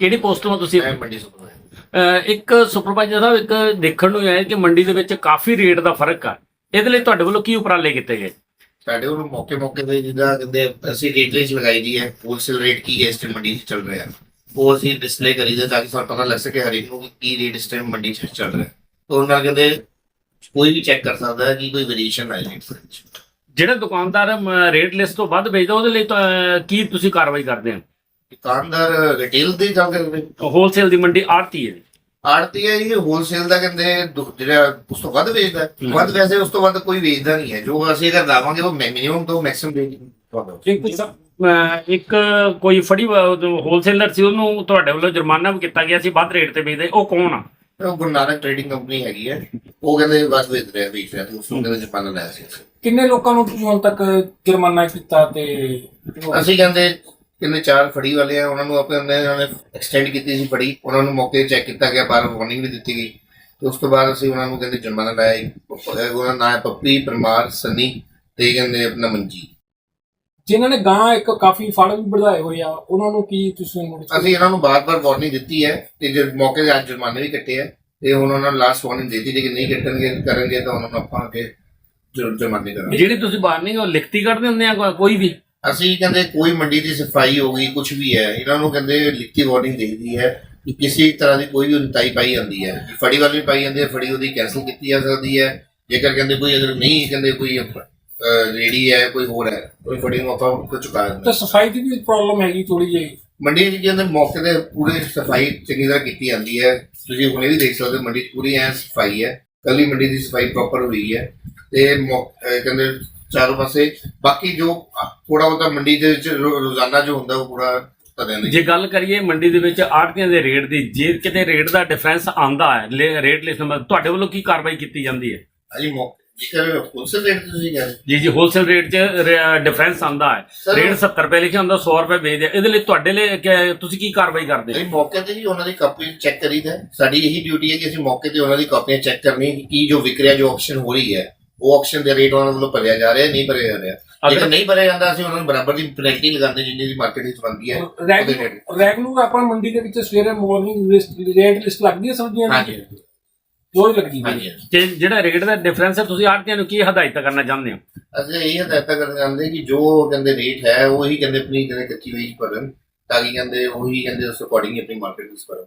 ਕਿਹੜੀ ਪੋਸਟ ਤੋਂ ਤੁਸੀਂ ਮੈਂ ਮੰਡੀ ਸੁਪਰ ਅਹ ਇੱਕ ਸੁਪਰਵਾਈਜ਼ਰ ਸਾਹਿਬ ਇੱਕ ਦੇਖਣ ਨੂੰ ਆਇਆ ਕਿ ਮੰਡੀ ਦੇ ਵਿੱਚ ਕਾਫੀ ਰੇਟ ਦਾ ਫ਼ਰਕ ਆ। ਇਹਦੇ ਲਈ ਤੁਹਾਡੇ ਵੱਲੋਂ ਕੀ ਉਪਰਾਲੇ ਕੀਤੇ ਗਏ? ਸਾਡੇ ਕੋਲ ਮੌਕੇ ਮੌਕੇ ਤੇ ਜਿੱਦਾਂ ਕਹਿੰਦੇ ਅਸੀਂ ਰੇਟ ਲਿਸਟ ਲਗਾਈ ਦੀ ਹੈ ਹੋਲਸੇਲ ਰੇਟ ਕੀ ਹੈ ਇਸ ਟਾਈਮ ਮੰਡੀ 'ਚ ਚੱਲ ਰਿਹਾ। ਉਹ ਅਸੀਂ ਡਿਸਪਲੇ ਕਰੀਦਾ ਤਾਂ ਕਿ ਸਾਨੂੰ ਪਤਾ ਲੱਗ ਸਕੇ ਹਰੇਕ ਨੂੰ ਕਿ ਕੀ ਰੇਟ ਇਸ ਟਾਈਮ ਮੰਡੀ 'ਚ ਚੱਲ ਰਿਹਾ। ਤਾਂ ਉਹਨਾਂ ਨਾਲ ਕਹਿੰਦੇ ਕੋਈ ਵੀ ਚੈੱਕ ਕਰ ਸਕਦਾ ਹੈ ਕਿ ਕੋਈ ਵੇਰੀਏਸ਼ਨ ਆਏ ਰੇਟ ਵਿੱਚ ਜਿਹੜਾ ਦੁਕਾਨਦਾਰ ਰੇਟ ਲਿਸਟ ਤੋਂ ਵੱਧ ਵੇਚਦਾ ਉਹਦੇ ਲਈ ਤਾਂ ਕੀ ਤੁਸੀਂ ਕਾਰਵਾਈ ਕਰਦੇ ਹੋ? ਦੁਕਾਨਦਾਰ ਰਿਟੇਲ ਦੇ ਗੱਲ ਕਰਦੇ ਹੋਲਸੇਲ ਦੀ ਮੰਡੀ ਆੜਤੀ ਹੈ ਆੜਤੀ ਹੈ ਇਹ ਹੋਲਸੇਲ ਦਾ ਕਹਿੰਦੇ ਦੁ- ਜਿਹੜਾ ਉਸ ਤੋਂ ਵੱਧ ਵੇਚਦਾ ਹੈ। ਹਮ। ਵੱਧ ਵੈਸੇ ਉਸ ਤੋਂ ਵੱਧ ਕੋਈ ਵੇਚਦਾ ਨਹੀਂ ਹੈ। ਜੋ ਅਸੀਂ ਅਗਰ ਲਾਵਾਂਗੇ ਉਹ ਮਿਨੀਮਮ ਤੋਂ ਮੈਕਸਿਮਮ ਵੇਚ ਅਹ ਇੱਕ ਕੋਈ ਫੜੀ ਹੋਲਸੇਲਰ ਸੀ ਉਹਨੂੰ ਤੁਹਾਡੇ ਵੱਲੋਂ ਜੁਰਮਾਨਾ ਵੀ ਕੀਤਾ ਗਿਆ ਸੀ ਵੱਧ ਰੇਟ ਤੇ ਵੇਚਦੇ ਉਹ ਕੌਣ ਆ? ਉਹ ਗੁਰੂ ਨਾਨਕ ਟ੍ਰੇਡਿੰਗ ਕੰਪਨੀ ਹੈਗੀ ਹੈ। ਉਹ ਕਹਿੰਦੇ ਵੱਧ ਵੇਚ ਰਿਹਾ ਵੇਚ ਰਿਹਾ ਤੇ ਉਸ ਨੂੰ ਕਹਿੰਦੇ ਜਪਾਨ ਲਾਇਆ ਸੀ। ਕਿੰਨੇ ਲੋਕਾਂ ਨੂੰ ਤੁਸੀਂ ਹੁਣ ਤੱਕ ਜੁਰਮਾਨਾ ਕੀਤਾ ਤੇ ਅਸੀਂ ਕਹਿੰਦੇ ਕਿੰਨੇ ਚਾਰ ਫੜੀ ਵਾਲੇ ਆ ਉਹਨਾਂ ਨੂੰ ਆਪਣੇ ਉਹਨਾਂ ਨੇ ਐਕਸਟੈਂਡ ਕੀਤੀ ਸੀ ਫੜੀ। ਉਹਨਾਂ ਨੂੰ ਮੌਕੇ ਚੈੱਕ ਕੀਤਾ ਗਿਆ ਪਰ ਵਾਰਨਿੰਗ ਵੀ ਦਿੱਤੀ ਗਈ। ਤੇ ਉਸ ਤੋਂ ਬਾਅਦ ਅਸੀਂ ਉਹਨਾਂ ਨੂੰ ਕਹਿੰਦੇ ਜੁਰਮਾਨਾ ਲਾਇਆ ਇੱਕ ਉਹਨਾਂ ਦਾ ਨਾਂ ਹੈ ਪੱਪੀ ਪਰਮਾਰ ਸਨੀ ਤੇ ਕਹਿੰਦੇ ਆਪਣਾ ਮੰਜੀ ਜਿਨ੍ਹਾਂ ਨੇ ਗਾਂ ਇੱਕ ਕਾਫੀ ਫੜ ਵੀ ਵਧਾਏ ਹੋਏ ਆ ਉਹਨਾਂ ਨੂੰ ਕੀ ਤੁਸੀਂ notice ਅਸੀਂ ਇਹਨਾਂ ਨੂੰ ਬਾਰ-ਬਾਰ ਵਾਰਨਿੰਗ ਦਿੱਤੀ ਹੈ ਤੇ ਜੇ ਮੌਕੇ ਤੇ ਅੱਜ ਜੁਰਮਾਨੇ ਵੀ ਕੱਟੇ ਆ ਤੇ ਹੁਣ ਉਹਨਾਂ ਨੂੰ ਲਾਸਟ ਵਾਰਨਿੰਗ ਦਿੱਤੀ ਜੇ ਨਹੀਂ ਕੱਟਣਗੇ ਕਰਨਗੇ ਤਾਂ ਉਹਨਾਂ ਨੂੰ ਆਪਾਂ ਅੱਗੇ ਜੁਰ- ਜੁਰਮਾਨੇ ਕਰਾਂਗੇ। ਜਿਹੜੀ ਤੁਸੀਂ ਵਾਰਨਿੰਗ ਉਹ ਲਿਖਤੀ ਕੱਢਦੇ ਹੁੰਦੇ ਆ ਕੋਈ ਵੀ? ਅਸੀਂ ਕਹਿੰਦੇ ਕੋਈ ਮੰਡੀ ਦੀ ਸਫ਼ਾਈ ਹੋ ਗਈ ਕੁਝ ਵੀ ਹੈ ਇਹਨਾਂ ਨੂੰ ਕਹਿੰਦੇ ਲਿਖਤੀ ਵਾਰਨਿੰਗ ਦੇਈਦੀ ਹੈ ਕਿ ਕਿਸੇ ਤਰ੍ਹਾਂ ਦੀ ਕੋਈ ਵੀ ਉਨਤਾਈ ਪਾਈ ਜਾਂਦੀ ਹੈ। ਫੜੀ ਵਾਲੀ ਪਾਈ ਜਾਂਦੀ ਹੈ ਫੜੀ ਉਹਦੀ ਕੈਨਸਲ ਕੀਤੀ ਜਾ ਸਕਦੀ ਹੈ। ਜੇਕਰ ਕਹਿੰਦੇ ਕੋਈ ਅਗਰ ਨਹੀਂ ਕਹਿੰਦੇ ਕੋਈ ਰੇੜੀ ਹੈ ਕੋਈ ਹੋਰ ਹੈ ਕੋਈ ਫੜੀ ਨੂੰ ਆਪਾਂ ਕੁਝ ਚੁਕਾ ਦਿੰਦੇ ਤੇ ਸਫ਼ਾਈ ਦੀ ਵੀ ਪ੍ਰੋਬਲਮ ਹੈਗੀ ਥੋੜੀ ਜਿਹੀ। ਮੰਡੀ ਵਿੱਚ ਕਹਿੰਦੇ ਮੌਕੇ ਤੇ ਪੂਰੇ ਸਫ਼ਾਈ ਚੰਗੀ ਤਰ੍ਹਾਂ ਕੀਤੀ ਜਾਂਦੀ ਹੈ। ਤੁਸੀਂ ਹੁਣੇ ਵੀ ਦੇਖ ਸਕਦੇ ਹੋ ਮੰਡੀ ਪੂਰੀ ਐ ਸਫ਼ਾਈ ਹੈ। ਕੱਲੀ ਮੰਡੀ ਦੀ ਸਫ਼ਾਈ ਪ੍ਰੋਪਰ ਹੋਈ ਹੈ। ਤੇ ਕਹਿੰਦੇ ਚਾਰੋਂ ਪਾਸੇ। ਬਾਕੀ ਜੋ ਥੋੜਾ ਬਹੁਤਾ ਮੰਡੀ ਦੇ ਵਿੱਚ ਰੋ- ਰੋਜ਼ਾਨਾ ਜੋ ਹੁੰਦਾ ਉਹ ਪੂਰਾ ਨਹੀਂ। ਜੇ ਗੱਲ ਕਰੀਏ ਮੰਡੀ ਦੇ ਵਿੱਚ ਆੜਤੀਆਂ ਦੇ ਰੇਟ ਦੀ ਜੇ ਕਿਤੇ ਰੇਟ ਦਾ ਡਿਫਰੈਂਸ ਆਂਦਾ ਹੈ ਲੇ- ਰੇਟ ਲਿਸਟ ਨੰਬਰ ਤੁਹਾਡੇ ਵੱਲੋਂ ਕੀ ਕਾਰਵਾਈ ਕੀਤੀ ਜਾਂਦੀ ਹੈ? ਅਜੀ ਮੌ ਜੇਕਰ ਹੋਲਸੇਲ ਰੇਟ ਤੁਸੀਂ ਕਹਿੰਦੇ ਜੀ ਜੀ ਹੋਲਸੇਲ ਰੇਟ 'ਚ ਡਿਫਰੈਂਸ ਆਂਦਾ ਹੈ। Sir, ਰੇਟ 70 ਰੁਪਏ ਲਿਖਿਆ ਹੁੰਦਾ 100 ਰੁਪਏ ਵੇਚਦੇ ਆ। ਇਹਦੇ ਲਈ ਤੁਹਾਡੇ ਲਈ ਕਿ- ਤੁਸੀਂ ਕੀ ਕਾਰਵਾਈ ਕਰਦੇ ਅਸੀਂ ਮੌਕੇ ਤੇ ਹੀ ਉਹਨਾਂ ਦੀ ਕਾਪੀ ਚੈੱਕ ਕਰੀਦਾ ਹੈ। ਸਾਡੀ ਇਹੀ ਡਿਊਟੀ ਹੈ ਕਿ ਅਸੀਂ ਮੌਕੇ ਤੇ ਉਹਨਾਂ ਦੀ ਕਾਪੀਆਂ ਚੈੱਕ ਕਰਨੀ ਕਿ ਕੀ ਜੋ ਵਿਕ ਰਿਹਾ ਜੋ ਆਕਸ਼ਨ ਹੋ ਰਹੀ ਹੈ। ਉਹ ਆਕਸ਼ਨ ਦੇ ਰੇਟ ਉਹਨਾਂ ਵੱਲੋਂ ਭਰਿਆ ਜਾ ਰਿਹਾ ਨਹੀਂ ਭਰਿਆ ਜਾ ਰਿਹਾ। ਅਗਰ- ਜੇਕਰ ਨਹੀਂ ਭਰਿਆ ਜਾਂਦਾ ਅਸੀਂ ਉਹਨਾਂ ਨੂੰ ਬਰਾਬਰ ਦੀ ਪੈਨਲਟੀ ਲਗਾਉਂਦੇ ਜਿੰਨੀ ਦੀ ਮਾਰਕੀਟ ਵਿੱਚ ਬਣਦੀ ਹੈ ਰੈਗੂਲਰ ਆਪਾਂ ਮੰਡੀ ਦੇ ਵਿੱਚ ਸਵੇਰੇ ਮਾਰਨਿੰਗ ਲਿਸਟ ਰੇਟ ਲਿਸਟ ਲੱਗਦੀ ਹੈ ਸਬਜ਼ੀਆਂ ਦੀ? ਹਾਂਜੀ ਰੋਜ਼ ਲੱਗਦੀ ਹੈ। ਤੇ ਜਿਹੜਾ ਰੇਟ ਦਾ ਡਿਫਰੈਂਸ ਹੈ ਤੁਸੀਂ ਆੜਤੀਆਂ ਨੂੰ ਕੀ ਹਦਾਇਤ ਕਰਨਾ ਚਾਹੁੰਦੇ ਹੋ? ਅਸੀਂ ਇਹ ਹਦਾਇਤਾਂ ਕਰਨ ਚਾਹੁੰਦੇ ਕਿ ਜੋ ਕਹਿੰਦੇ ਰੇਟ ਹੈ ਉਹੀ ਕਹਿੰਦੇ ਆਪਣੀ ਕਹਿੰਦੇ ਕੱਚੀ ਵੇਚ ਭਰਨ ਤਾਂ ਕਿ ਕਹਿੰਦੇ ਉਹੀ ਕਹਿੰਦੇ ਉਸ ਅਕੋਰਡਿੰਗ ਆਪਣੀ ਮਾਰਕੀਟ ਵਿੱਚ ਭਰਨ।